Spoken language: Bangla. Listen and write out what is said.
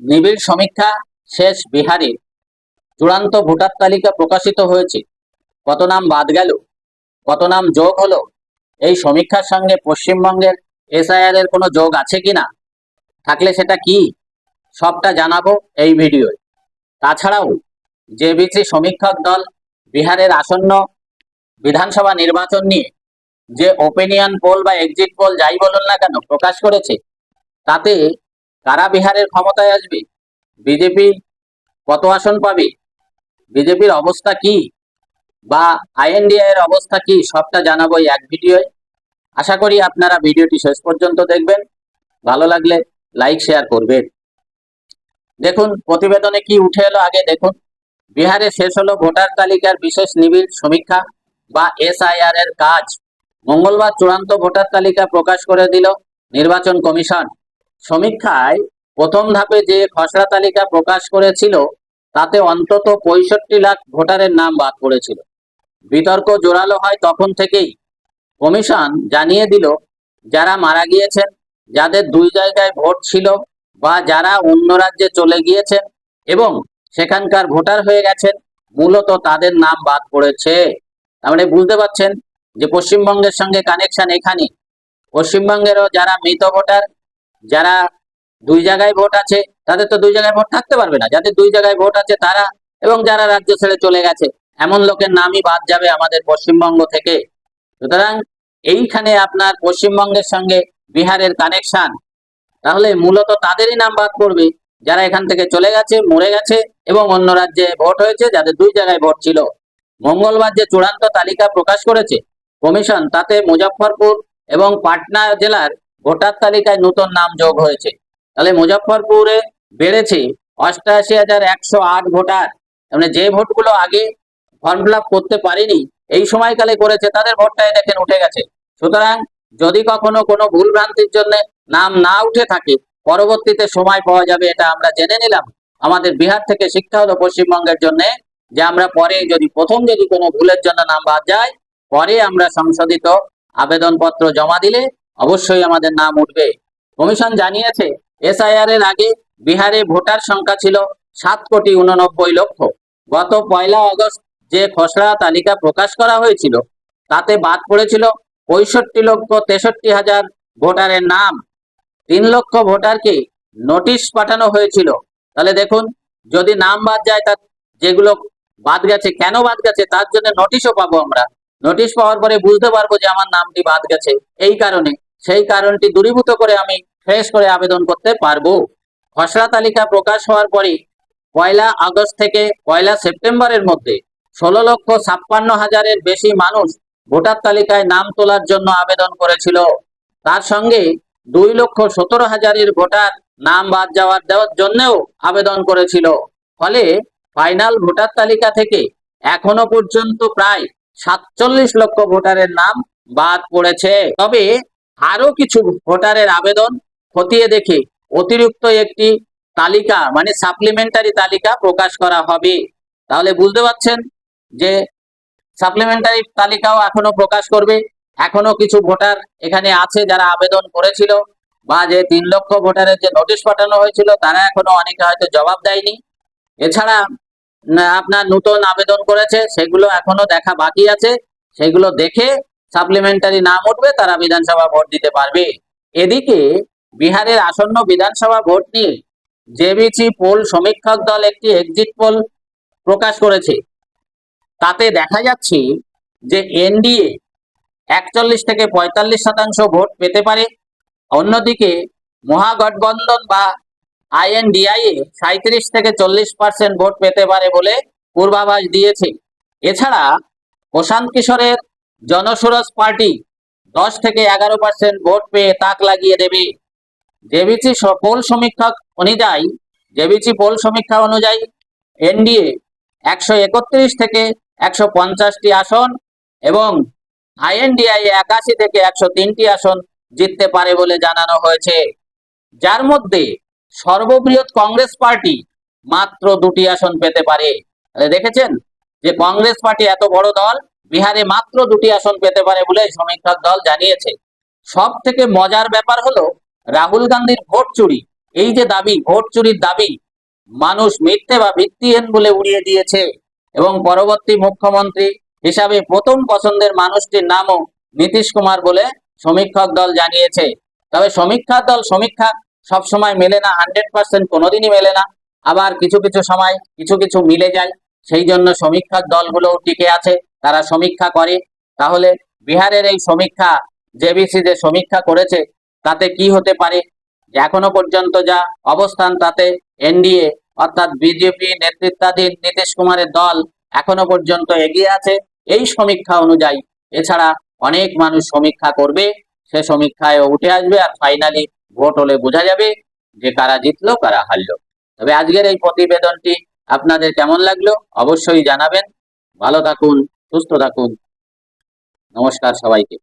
নিবিড় সমীক্ষা শেষ বিহারে চূড়ান্ত ভোটার তালিকা প্রকাশিত হয়েছে। কত নাম বাদ গেল? কত নাম যোগ হলো? এই সমীক্ষার সঙ্গে পশ্চিমবঙ্গের এসআইআর এর কোনো যোগ আছে কিনা? থাকলে সেটা কি? সবটা জানাব এই ভিডিওয়। তাছাড়াও, জেবিসি সমীক্ষক দল বিহারের আসন্ন বিধানসভা নির্বাচন নিয়ে যে ওপিনিয়ন পোল বা এক্সিট পোল যাই বলুন না কেন প্রকাশ করেছে, তাতে কারা বিহারের ক্ষমতায় আসবে? বিজেপি কত আসন পাবে? বিজেপির অবস্থা কি? বা আইএনডিআই এর অবস্থা কি? সবটা জানাব এক ভিডিওয়। আশা করি আপনারা ভিডিওটি শেষ পর্যন্ত দেখবেন। ভালো লাগলে লাইক, শেয়ার করবেন। দেখুন, প্রতিবেদনে কি উঠে এলো আগে দেখুন। বিহারে শেষ হলো ভোটার তালিকার বিশেষ নিবিড় সমীক্ষা বা এসআইআর এর কাজ। মঙ্গলবার চূড়ান্ত ভোটার তালিকা প্রকাশ করে দিল নির্বাচন কমিশন। সমীক্ষায় প্রথম ধাপে যে খসড়া তালিকা প্রকাশ করেছিল, তাতে অন্তত পঁয়ষট্টি লাখ ভোটারের নাম বাদ পড়েছিল। বিতর্ক জোরালো হয় তখন থেকেই। কমিশন জানিয়ে দিল, যারা মারা গিয়েছেন, যাদের দুই জায়গায় ভোট ছিল বা যারা অন্য রাজ্যে চলে গিয়েছেন এবং সেখানকার ভোটার হয়ে গেছেন, মূলত তাদের নাম বাদ পড়েছে। তার মানে বুঝতে পারছেন যে পশ্চিমবঙ্গের সঙ্গে কানেকশন এখানে পশ্চিমবঙ্গেরও যারা মৃত ভোটার যারা দুই জায়গায় ভোট আছে, তাদের তো দুই জায়গায় ভোট থাকতে পারবে না। যাদের দুই জায়গায় ভোট আছে, তারা এবং যারা রাজ্য ছেড়ে চলে গেছে, এমন লোকের নামই বাদ যাবে আমাদের পশ্চিমবঙ্গ থেকে। সুতরাং এইখানে আপনার পশ্চিমবঙ্গের সঙ্গে বিহারের কানেকশন তাহলে মূলত তাদেরই নাম বাদ পড়বে। যারা এখান থেকে চলে গেছে, মরে গেছে এবং অন্য রাজ্যে ভোট হয়েছে, যাদের দুই জায়গায় ভোট ছিল। মঙ্গলবার যে চূড়ান্ত তালিকা প্রকাশ করেছে, কমিশন, তাতে মুজফ্ফরপুর এবং পাটনা জেলার ভোটার তালিকায় নতুন নাম যোগ হয়েছে। তাহলে মুজফ্ফরপুরে বেড়েছে অষ্টআশি হাজার একশো আট ভোটার। মানে যে ভোটগুলো আগে ফর্ম ফিল করতে পারেনি, এই সময়কালে করেছে, তাদের ভোটটাই দেখেন উঠে গেছে। সুতরাং যদি কখনো কোনো ভুল ভ্রান্তির জন্য নাম না উঠে থাকে, পরবর্তীতে সময় পাওয়া যাবে, এটা আমরা জেনে নিলাম। আমাদের বিহার থেকে শিক্ষা হলো পশ্চিমবঙ্গের জন্য, যে আমরা পরে যদি, প্রথম যদি কোনো ভুলের জন্য নাম বাদ যায়, পরে আমরা সংশোধিত আবেদনপত্র জমা দিলে অবশ্যই আমাদের নাম উঠবে। কমিশন জানিয়েছে, এসআইআর এর আগে বিহারে ভোটার সংখ্যা ছিল সাত কোটি উননব্বই লক্ষ। গত পয়লা আগস্ট যে খসড়া তালিকা প্রকাশ করা হয়েছিল, তাতে বাদ পড়েছিল পঁয়ষট্টি লক্ষ তেষট্টি হাজার ভোটারের নাম। তিন লক্ষ ভোটারকে নোটিশ পাঠানো হয়েছিল। তাহলে দেখুন, যদি নাম বাদ যায় তার যেগুলো বাদ গেছে, কেন বাদ গেছে, তার জন্য নোটিশও পাবো আমরা। নোটিশ পাওয়ার পরে বুঝতে পারব যে আমার নামটি বাদ গেছে। এই কারণে সেই কারণটি দূরীভূত করে আমি ফ্রেশ করে আবেদন করতে পারব। খসড়া তালিকা প্রকাশ হওয়ার পরে পয়লা আগস্ট থেকে পয়লা সেপ্টেম্বরের মধ্যে ষোলো লক্ষ ছাপ্পান্ন হাজারের বেশি মানুষ ভোটার তালিকায় নাম তোলার জন্য আবেদন করেছিল। তার সঙ্গে দুই লক্ষ সতেরো হাজারের ভোটার নাম বাদ যাওয়ার দেওয়ার জন্যও আবেদন করেছিল। ফলে ফাইনাল ভোটার তালিকা থেকে এখনও পর্যন্ত প্রায় সাতচল্লিশ লক্ষ ভোটারের নাম বাদ পড়েছে। তবে আরও কিছু ভোটারের আবেদন খতিয়ে দেখে অতিরিক্ত একটি তালিকা মানে সাপ্লিমেন্টারি তালিকা প্রকাশ করা হবে। তাহলে বুঝতে পারছেন যে সাপ্লিমেন্টারি তালিকাও এখনও প্রকাশ করবে। এখনও কিছু ভোটার এখানে আছে যারা আবেদন করেছিল বা যে তিন লক্ষ ভোটারের যে নোটিশ পাঠানো হয়েছিল, তারা এখনও অনেকে হয়তো জবাব দেয়নি। এছাড়া আপনার নতুন আবেদন করেছে, সেগুলো এখনও দেখা বাকি আছে। সেগুলো দেখে সাপ্লিমেন্টারি নাম উঠবে, তারা বিধানসভা ভোট দিতে পারবে। এদিকে বিহারের আসন্ন বিধানসভা ভোট নিয়ে জেবিসি পোল সমীক্ষক দল একটি এক্সিট পোল প্রকাশ করেছে। তাতে দেখা যাচ্ছে যে এনডিএ একচল্লিশ থেকে পঁয়তাল্লিশ শতাংশ ভোট পেতে পারে। অন্যদিকে মহাগঠবন্ধন বা আইএনডিআই এ সাঁত্রিশ থেকে চল্লিশ পার্সেন্ট ভোট পেতে পারে বলে পূর্বাভাস দিয়েছে। এছাড়া প্রশান্ত কিশোরের জনসুরজ পার্টি দশ থেকে এগারো পার্সেন্ট ভোট পেয়ে তাক লাগিয়ে দেবে। জেবিসি পোল সমীক্ষা অনুযায়ী, জেবিসি পোল সমীক্ষা অনুযায়ী এনডিএ একশো একত্রিশ থেকে একশো পঞ্চাশটি আসন এবং আইএনডিআই একাশি থেকে একশো তিনটি আসন জিততে পারে বলে জানানো হয়েছে। যার মধ্যে সর্ববৃহৎ কংগ্রেস পার্টি মাত্র দুটি আসন পেতে পারে। দেখেছেন যে কংগ্রেস পার্টি এত বড় দল বিহারে মাত্র দুটি আসন পেতে পারে বলে সমীক্ষক দল জানিয়েছে। সব থেকে মজার ব্যাপার হলো রাহুল গান্ধীর ভোট চুরি। এই যে দাবি, ভোট চুরির দাবি, মানুষ মিথ্যে বা ভিত্তিহীন বলে উড়িয়ে দিয়েছে এবং পরবর্তী মুখ্যমন্ত্রী হিসাবে প্রথম পছন্দের মানুষটির নামও নীতিশ কুমার বলে সমীক্ষক দল জানিয়েছে। তবে সমীক্ষা দল সমীক্ষা সব সময় মেলে না, হান্ড্রেড পার্সেন্ট কোনোদিনই মেলে না। আবার কিছু কিছু সময় কিছু কিছু মিলে যায়, সেই জন্য সমীক্ষার দলগুলো টিকে আছে। তারা সমীক্ষা করে, তাহলে বিহারের এই সমীক্ষা, জেবিসি যে সমীক্ষা করেছে, তাতে কি হতে পারে? এখনও পর্যন্ত যা অবস্থান, তাতে এনডিএ, অর্থাৎ বিজেপি নেতৃত্বাধীন নীতিশ কুমারের দল এখনও পর্যন্ত এগিয়ে আছে। এই সমীক্ষা অনুযায়ী এছাড়া অনেক মানুষ সমীক্ষা করবে, সে সমীক্ষায় উঠে আসবে আর ফাইনালি ভোট হলে বোঝা যাবে যে কারা জিতলো, কারা হারলো। তবে আজকের এই প্রতিবেদনটি আপনাদের কেমন লাগল অবশ্যই জানাবেন। ভালো থাকুন। সুস্থ থাকুন। নমস্কার সবাইকে।